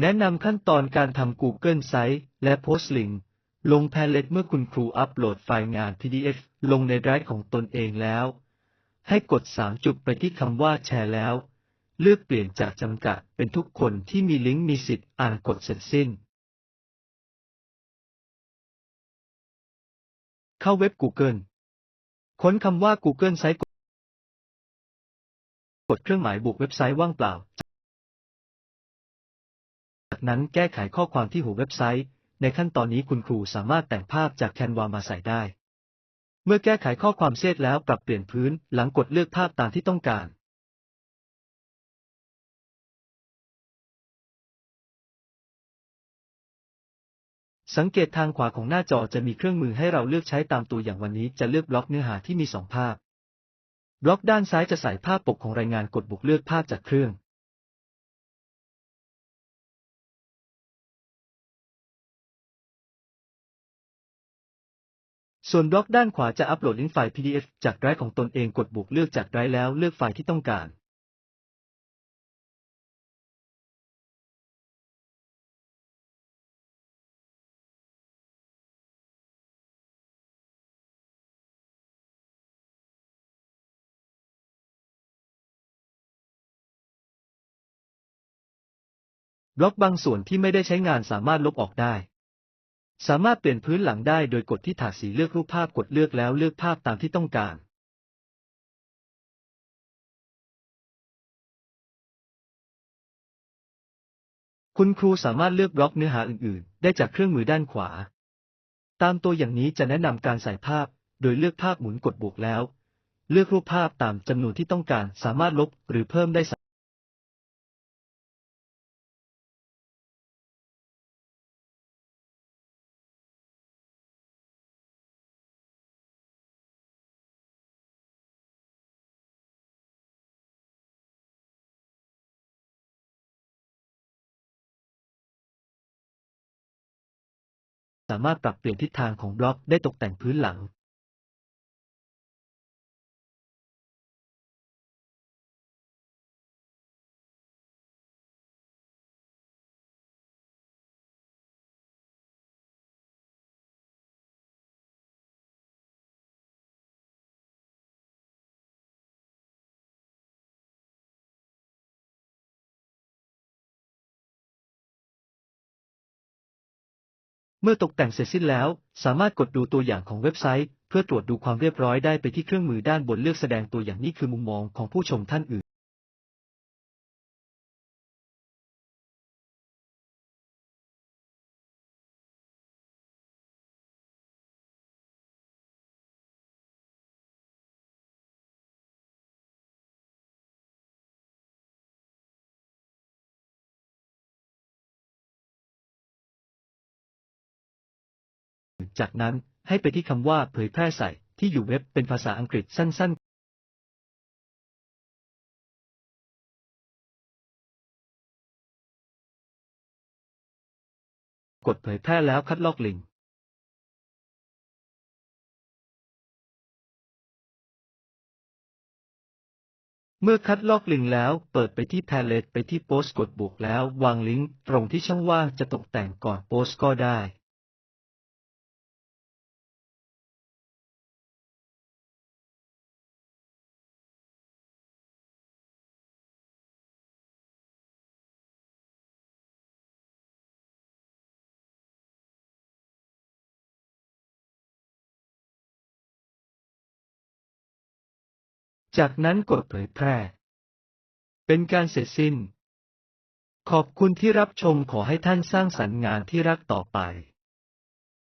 แนะนำขั้นตอนการทำ Google Sites และโพสต์ลิงลงแพลเลตเมื่อคุณครูอัปโหลดไฟล์งาน PDF ลงในไดรฟ์ของตนเองแล้ว ให้กด 3 จุดไปที่คำว่าแชร์แล้ว เลือกเปลี่ยนจากจำกัดเป็นทุกคนที่มีลิงก์มีสิทธิ์อ่านกดเสร็จสิ้น เข้าเว็บ Google ค้นคำว่า Google Sites กดเครื่องหมายบวกเว็บไซต์ว่างเปล่า นั้นแก้ไขข้อความที่หัวเว็บไซต์ ในขั้นตอนนี้คุณครูสามารถแต่งภาพจากแคนวามาใส่ได้ เมื่อแก้ไขข้อความเสร็จแล้วปรับเปลี่ยนพื้นหลังกดเลือกภาพตามที่ต้องการ สังเกตทางขวาของหน้าจอจะมีเครื่องมือให้เราเลือกใช้ตามตัวอย่างวันนี้จะเลือกบล็อกเนื้อหาที่มีสองภาพ บล็อกด้านซ้ายจะใส่ภาพปกของรายงานกดบุกเลือกภาพจากเครื่อง ส่วนบล็อกด้านขวาจะอัปโหลดลิงก์ไฟล์ PDF จากไดรฟ์ของตนเองกดบุกเลือกจากไดรฟ์แล้วเลือกไฟล์ที่ต้องการ บล็อกบางส่วนที่ไม่ได้ใช้งานสามารถลบออกได้ สามารถเปลี่ยนพื้นหลังได้โดยกดที่ถาดสีเลือกรูปภาพกดเลือกแล้วเลือกภาพตามที่ต้องการ คุณครูสามารถเลือกบล็อกเนื้อหาอื่นๆ ได้จากเครื่องมือด้านขวา ตามตัวอย่างนี้จะแนะนำการใส่ภาพ โดยเลือกภาพหมุนกดบวกแล้ว เลือกรูปภาพตามจำนวนที่ต้องการ สามารถลบหรือเพิ่มได้ สามารถปรับเปลี่ยนทิศทางของบล็อกได้ตกแต่งพื้นหลัง เมื่อตกแต่งเสร็จสิ้นแล้ว สามารถกดดูตัวอย่างของเว็บไซต์ เพื่อตรวจดูความเรียบร้อยได้ไปที่เครื่องมือด้านบนเลือกแสดงตัวอย่างนี้คือมุมมองของผู้ชมท่านอื่น จากนั้นให้ไปที่คำว่าเผยแพร่ใส่ที่อยู่เว็บเป็นภาษาอังกฤษสั้น ๆกดเผยแพร่แล้วคัดลอกลิงก์ เมื่อคัดลอกลิงก์แล้วเปิดไปที่ Palette ไปที่โพสต์กดบวกแล้ววางลิงก์ตรงที่ช่องว่างจะตกแต่งก่อนโพสต์ก็ได้ จากนั้นกดเผยแพร่ เป็นการเสร็จสิ้น ขอบคุณที่รับชมขอให้ท่านสร้างสรรค์งานที่รักต่อไป